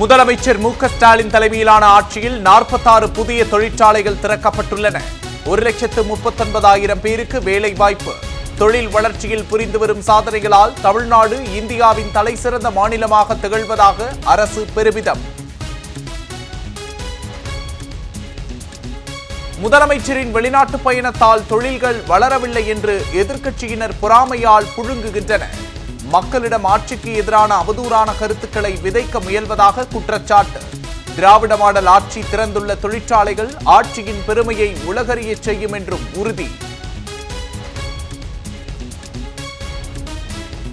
முதலமைச்சர் மு ஸ்டாலின் தலைமையிலான ஆட்சியில் நாற்பத்தாறு புதிய தொழிற்சாலைகள் திறக்கப்பட்டுள்ளன. ஒரு லட்சத்து முப்பத்தொன்பதாயிரம் பேருக்கு வேலை வாய்ப்பு தொழில் வளர்ச்சியில் புரிந்து வரும் சாதனைகளால் தமிழ்நாடு இந்தியாவின் தலைசிறந்த மாநிலமாக திகழ்வதாக அரசு பெருமிதம். முதலமைச்சரின் வெளிநாட்டு பயணத்தால் தொழில்கள் வளரவில்லை என்று எதிர்க்கட்சியினர் பொறாமையால் புழுங்குகின்றனர். மக்களிடம் ஆட்சிக்கு எதிரான அவதூறான கருத்துக்களை விதைக்க முயல்வதாக குற்றச்சாட்டு. திராவிட மாடல் ஆட்சி திறந்துள்ள தொழிற்சாலைகள் ஆட்சியின் பெருமையை உலகறிய செய்யும் என்றும் உறுதி.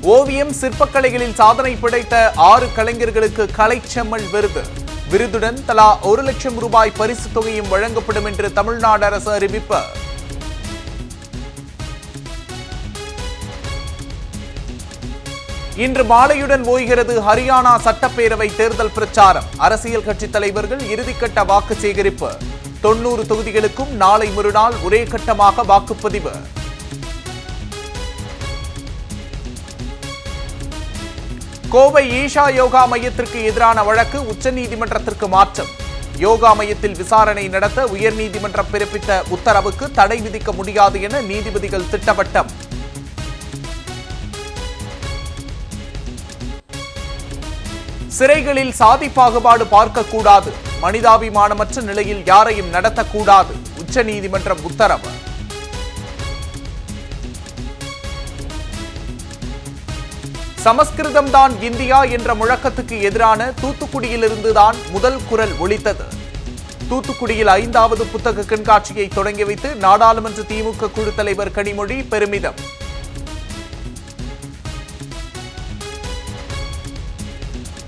ஓவியம் சிற்பக்கலைகளில் சாதனை படைத்த ஆறு கலைஞர்களுக்கு கலைச்செம்மல் விருது. விருதுடன் தலா ஒரு லட்சம் ரூபாய் பரிசு தொகையும் வழங்கப்படும் என்று தமிழ்நாடு அரசு அறிவிப்பு. இன்று மாலையுடன் ஓய்கிறது ஹரியானா சட்டப்பேரவை தேர்தல் பிரச்சாரம். அரசியல் கட்சித் தலைவர்கள் இறுதிக்கட்ட வாக்கு சேகரிப்பு. தொன்னூறு தொகுதிகளுக்கும் நாளை மறுநாள் ஒரே கட்டமாக வாக்குப்பதிவு. கோவை ஈஷா யோகா மையத்திற்கு எதிரான வழக்கு உச்சநீதிமன்றத்திற்கு மாற்றம். யோகா மையத்தில் விசாரணை நடத்த உயர்நீதிமன்றம் பிறப்பித்த உத்தரவுக்கு தடை விதிக்க முடியாது என நீதிபதிகள் திட்டவட்டம். சிறைகளில் சாதி பாகுபாடு பார்க்கக்கூடாது. மனிதாபிமானமற்ற நிலையில் யாரையும் நடத்தக்கூடாது. உச்சநீதிமன்றம் உத்தரவு. சமஸ்கிருதம் தான் இந்தியா என்ற முழக்கத்துக்கு எதிரான தூத்துக்குடியிலிருந்து தான் முதல் குரல் ஒலித்தது. தூத்துக்குடியில் ஐந்தாவது புத்தக கண்காட்சியை தொடங்கி வைத்து நாடாளுமன்ற திமுக குழு தலைவர் கனிமொழி பெருமிதம்.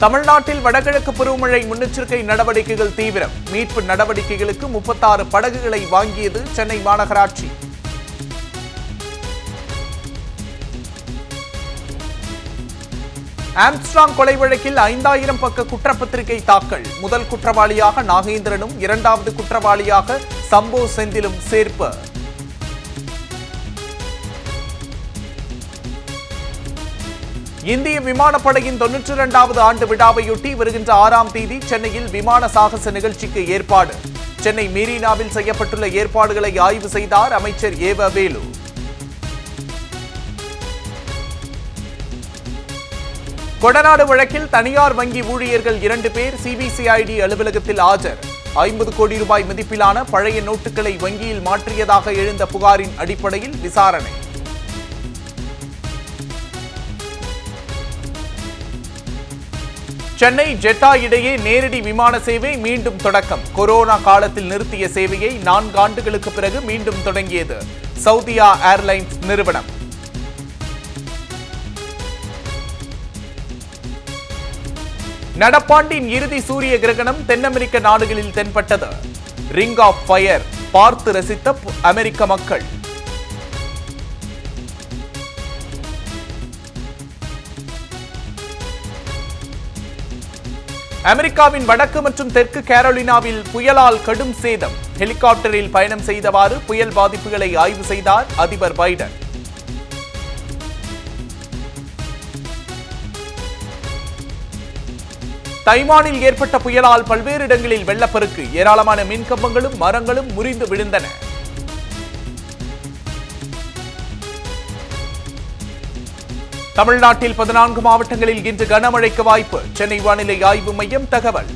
தமிழ்நாட்டில் வடகிழக்கு பருவமழை முன்னெச்சரிக்கை நடவடிக்கைகள் தீவிரம். மீட்பு நடவடிக்கைகளுக்கு முப்பத்தாறு படகுகளை வாங்கியது சென்னை மாநகராட்சி. ஆம்ஸ்ட்ராங் கொலை வழக்கில் ஐந்தாயிரம் பக்க குற்றப்பத்திரிகை தாக்கல். முதல் குற்றவாளியாக நாகேந்திரனும் இரண்டாவது குற்றவாளியாக சம்போ செந்திலும் சேர்ப்பு. இந்திய விமானப்படையின் தொன்னூற்றி இரண்டாவது ஆண்டு விழாவையொட்டி வருகின்ற ஆறாம் தேதி சென்னையில் விமான சாகச நிகழ்ச்சிக்கு ஏற்பாடு. சென்னை மெரினாவில் செய்யப்பட்டுள்ள ஏற்பாடுகளை ஆய்வு செய்தார் அமைச்சர் ஏவ வேலு. கொடநாடு வழக்கில் தனியார் வங்கி ஊழியர்கள் இரண்டு பேர் சிபிசிஐடி அலுவலகத்தில் ஆஜர். ஐம்பது கோடி ரூபாய் மதிப்பிலான பழைய நோட்டுகளை வங்கியில் மாற்றியதாக எழுந்த புகாரின் அடிப்படையில் விசாரணை. சென்னை ஜெட்டா இடையே நேரடி விமான சேவை மீண்டும் தொடக்கம். கொரோனா காலத்தில் நிறுத்திய சேவையை நான்கு ஆண்டுகளுக்கு பிறகு மீண்டும் தொடங்கியது. சவுதியா ஏர்லைன்ஸ் நிறுவனம். நடப்பாண்டின் இறுதி சூரிய கிரகணம் தென் அமெரிக்க நாடுகளில் தென்பட்டது. ரிங் ஆஃப் ஃபயர் பார்த்து ரசித்த அமெரிக்க மக்கள். அமெரிக்காவின் வடக்கு மற்றும் தெற்கு கேரோலினாவில் புயலால் கடும் சேதம். ஹெலிகாப்டரில் பயணம் செய்தவாறு புயல் பாதிப்புகளை ஆய்வு செய்தார் அதிபர் பைடன். தைவானில் ஏற்பட்ட புயலால் பல்வேறு இடங்களில் வெள்ளப்பெருக்கு ஏராளமான மின்கம்பங்களும் மரங்களும் முறிந்து விழுந்தன. தமிழ்நாட்டில் பதினான்கு மாவட்டங்களில் இன்று கனமழைக்கு வாய்ப்பு. சென்னை வானிலை ஆய்வு மையம் தகவல்.